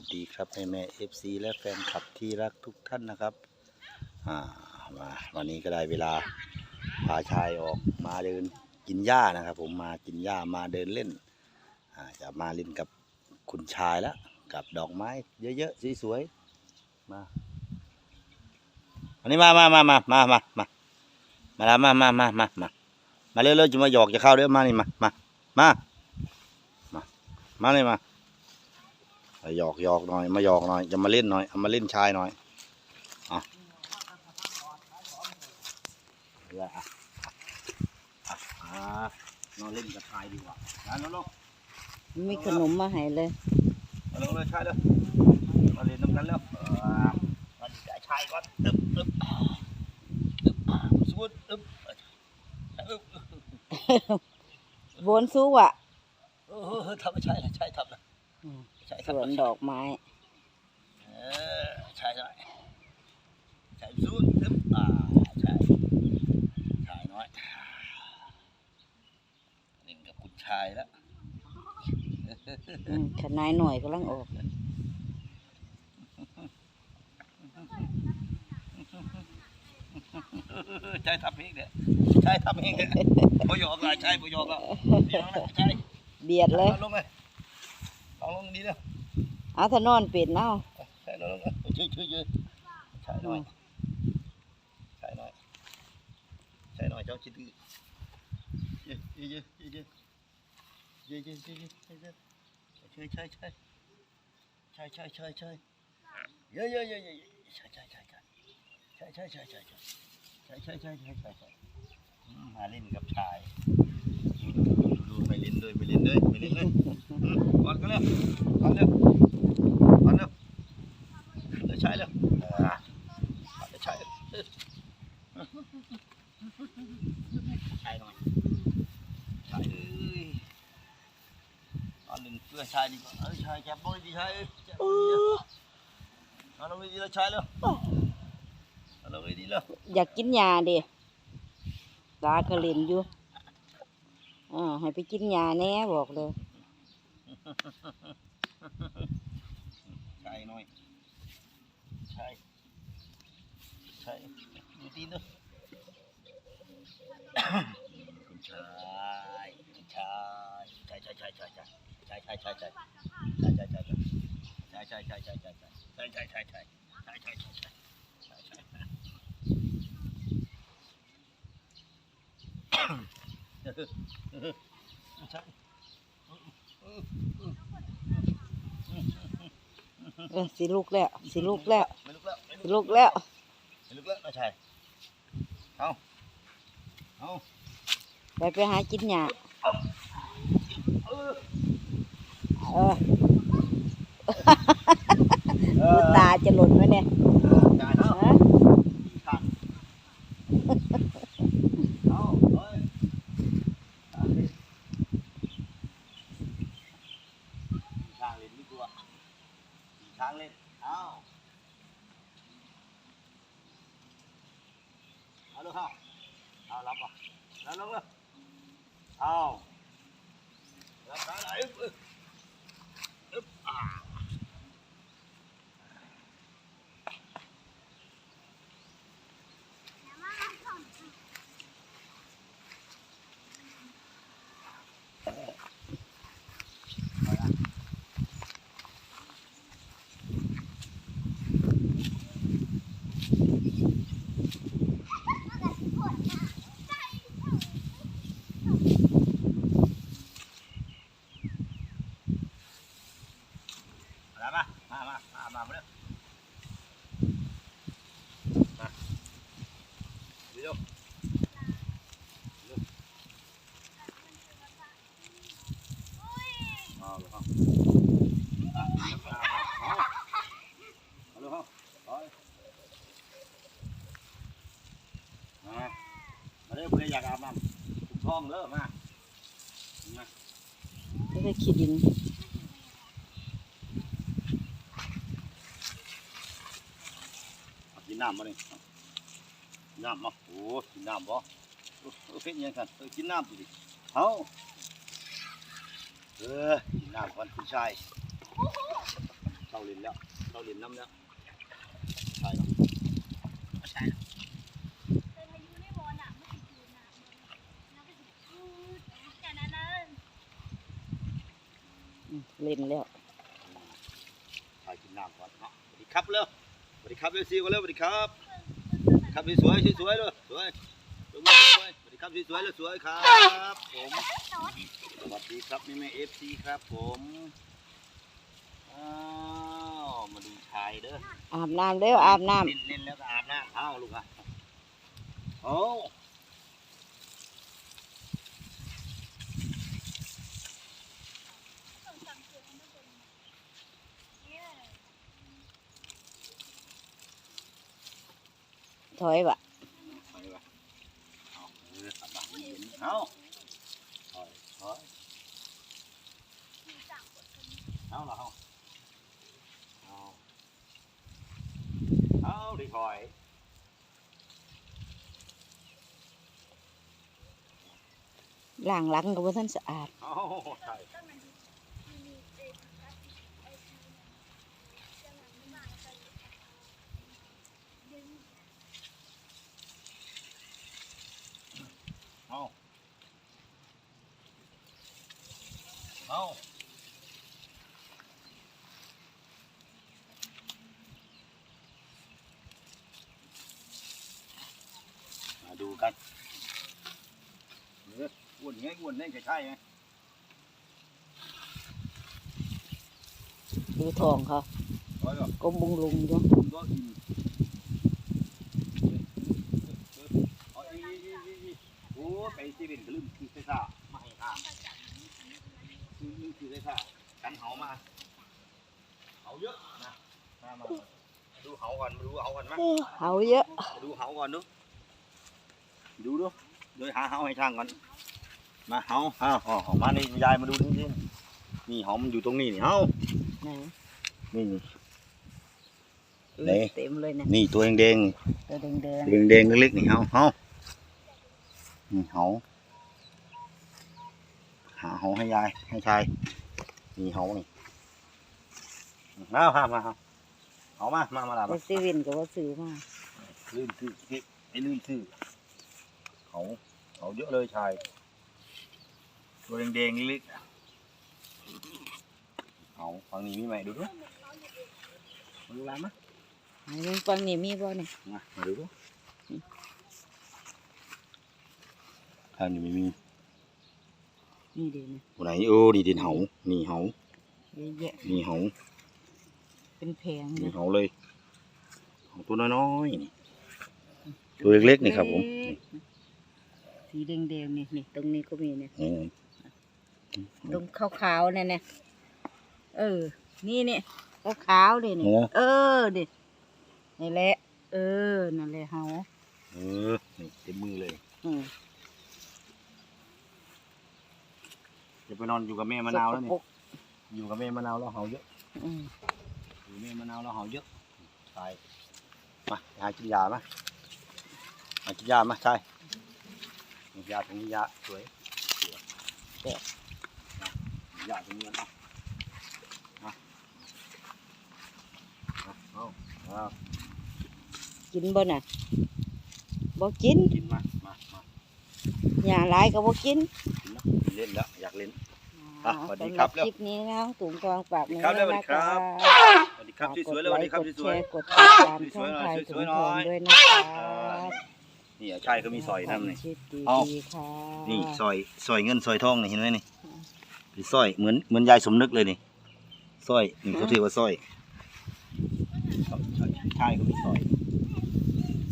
วัสดีครับแม่แม่เอฟซีและแฟนคลับที่รักทุกท่านนะครับ อ่ามาวันนี้ก็ได้เวลาพาชายออกมาเดินกินหญ้านะครับ ผมมากินหญ้ามาเดินเล่น อ่าจะมาเล่นกับคุณชายแล้วกับดอกไม้เยอะๆสวยๆมาอันนี้มามามามามามามามามามามามามามาเร็วๆจะมาหยอกจะเข้าเรื่อมานี่มามามามามาเลยมา แต่หยอกหยอกหน่อย มาหยอกหน่อย จะมาเล่นหน่อย เอามาเล่นชายหน่อยอะนอนเล่นกับชายดีกว่านะน้องมีขนมมาให้เลยลงเลยชายเลยมาเล่นน้ำกันแล้วมาด่าชายก่อนตึ๊บตึ๊บตึ๊บสู้ตึ๊บบนสู้อะทำไม่ใช่ใช่ทำนะ สวนดอกไม้ เออชายน้อยชายซูดซึบอ่าใช่ชายน้อยเล่นกับคุณชายแล้วขนายหน่วยก็ลังออกใช่ทำเองเนี่ยใช่ทำเองเนี่ยประโยคหลายใช่ประโยคแล้วใช่เบียดเลยลงเลลองลงดีเลย อาถ้านอนเป็นเนาะใช่หน่อยลงาช่วยช่วยช่วยใช่หน่อยใช่หน่อยใช่หน่อยเจ้าชิดดื้อเยอะเยอะเยอะเยอะเยอะเยอะเยอะเยอะใช่ใช่ใช่ใช่ใช่ใช่ใช่เยอะเยอะเยอะเยอะใช่ใช่ใช่ใช่ใช่ใช่ใช่ใช่ใช่ใช่ใช่ใช่ใช่ใช่ใมาเล่นกับชายดูดูดูไปเล่นด้วยไปเล่นด้วยไปเล่นด้วยก่อนก็เร็วก่อนเร็ว ใช่แล้วไปใช่ใช้หน่อยใช่เลยอันหนึ่งเพื่อใช่ดีกว่าเออใช่แคบบอยดีใช่เออเราไม่ดีเราใช้แล้วเราไม่ดีแล้วอยากกินยาดิตากระเล่นอยู่อ่าให้ไปกินยาแน่บอกเลยใก่น้อย Sai. Sai. Dito. Chai. Chai. Chai chai chai chai chai. Chai chai chai chai. Chai chai chai chai. Chai chai chai chai chai. Chai chai chai chai. Chai chai chai chai. ใช่ เออสิลูกแล้วสิลูกแล้วไม่ลุกแล้วไม่สิลูกแล้วไม่ลุกแล้วไม่ใช่เอาเอาไปไปหากินหญ้าเออเออดูตาจะหล่นไหมเนี่ย จ่ายเอา ฮะ ข้างเอาเฮ้ยข้างเล่นข้างเล่นไม่กลัว ช้างเล่นเอาเอาลูกเข้าเอารับป่ะแล้วลงเลยเอารับตาไหนอึ๊บอึ๊บอึ๊บอ่ามามามามามามาเร็วมาเดี๋ยวเร็วเอาเลยครับมามามาเอาเอาเลยครับเอาเลยมามาเร็วเพื่ อนอยากอาบน้ำถูกท้องเลิกมามาไม่ได้ขี้ดินเอากินน้ำมาเลยน้ำมาโอ้กินน้ำบ่โอ้โอเคยังกันเออกินน้ำดิเอาเออกินน้ำก่อนคุณชายเข้าเล่นเราเรียนน้ำแล้วใช่เนาะใช่ เป็นพายุในบอลอะไม่ติดอยู่นะแล้วก็ติดพูดแค่นั้นนะ อืม เล่นแล้วใช่กินน้ำก่อนเนาะสวัสดีครับเร็วสวัสดีครับเร็วซีกันเร็วสวัสดีครับ ครับสวยๆสวยๆเลยสวยลงมาสวยๆสวัสดีครับสวยๆเลยสวยครับผมสวัสดีครับแม่แม่เอฟซีครับ ผมอ้าวมาดูชายเด้ออาบน้ำเร็วอาบน้เล่นเล่นแล้วก็อาบน้ำเอ้าลูกอะโอ้ ส่งสั่งเสียงไม่เป็นเนี่ยำ ถอยบะไปวะเอาเอออาบน้ำเย็นเอาถอยถอยมีสั่งกดกันเอาละเอาเอาเอาดิถอยล้างหลังก็บ่ทันสะอาดเอาใช่ ก็มันมีมีเอทัสไอทีจะหลังไม่มาแล้วก็ดึง เอา เอามาดูกันเอออ้วนไงอ้วนไงใช่ใช่ไงดูทองเขาถอยก่อนกลมบุงลุงอยู่ก็อิ่มเอาอีอีอีอีอีโอ้ไปเซเว่นก็ลืมคือเซซ่ามาให้ข้า ลืมลืมคือเซซ่ากันเหามาเหาเยอะนะมามามาดูเหาก่อนมาดูเหาก่อนมั้ยเขาเยอะมาดูเหาก่อนดูดูดูโดยหาเหาให้ช่างก่อน มาเหาเหาอ๋อมานี่ยายมาดูนี่นี่นี่เหามันอยู่ตรงนี้นี่เหาไหนนี่เออไหนเต็มเลยเนี่ยนี่ตัวแดงๆตัวแดงแดงแดงๆเล็กๆนี่เฮาเฮานี่เฮา หาเฮาให้ยายให้ชายนี่เฮานี่มามามาเอาเอามามามาลาๆไปมาเซเว่นก็ว่าซื้อมาลื่นซื้อเก็บไอ้ลื่นซื้อเขาเขาเยอะเลยชายตัวแดงแดงๆเล็กๆเอาฝั่งนี้มีไหมดูดูมาดูลามะไหนฟังนี่มีบ่เนี่ยมามาดูดูทางนี้ไม่มี นี่เดีเนี่ยตัวไหนโอ้ดีดินเหานี่เหาเยอะแยะนี่เหาเป็นแผงนี่เนี่ยเหาเลยเหาตัวน้อยๆนี่ตัวเล็กๆนี่ครับผมสีแดงๆนี่นี่ตรงนี้ก็มีเนี่ยนี่ตรงขาวๆเนี่ยเนี่ยเออ นี่เนี่ยขาวๆเลยนี่โอ้เออดินี่แหละเออนั่นแหละเฮาเออนี่เต็มมือเลยอืม จะไปนอนอยู่กับแม่มะนาวแล้วนี่สกปรกอยู่กับแม่มะนาวแล้วเหาเยอะอืมอยู่กับแม่มะนาวแล้วเหาเยอะตายมาหากินยามาหากินยามาใช่นี่ยาตรงนี้ยาสวยสวยแซ่บนะยาตรงนี้นะมาเอาเอาเอากินบ่น่ะบ่กินกินมามามาหญ้าหลายก็บ่กินกินแล้ว เล่นแล้ว อยากเล่น อะสวัสดีครับสำหคลิปนี้นะถุงกองฝากสวัสดีครับไว้สวัสดีครับนะะสวัสดีครับฝากสวยๆเลยสวัสดีครับกดสไลวยค์กดแชร์กดติดตามสช่วอยงๆหน่อยไทยสถุวยงๆหน่ทอองยด้วยนะคะๆนี่อะชายก็มีซอยน้ำนี่ ชีวิตดีเอาๆค่ะนี่ซอยซอยเงินซอยทองนี่เห็นไหมนี่เป็นซอยเหมือนเหมือนยายสมนึกเลยนี่ซอยนี่เขาถือว่าซอยชายก็มีซอย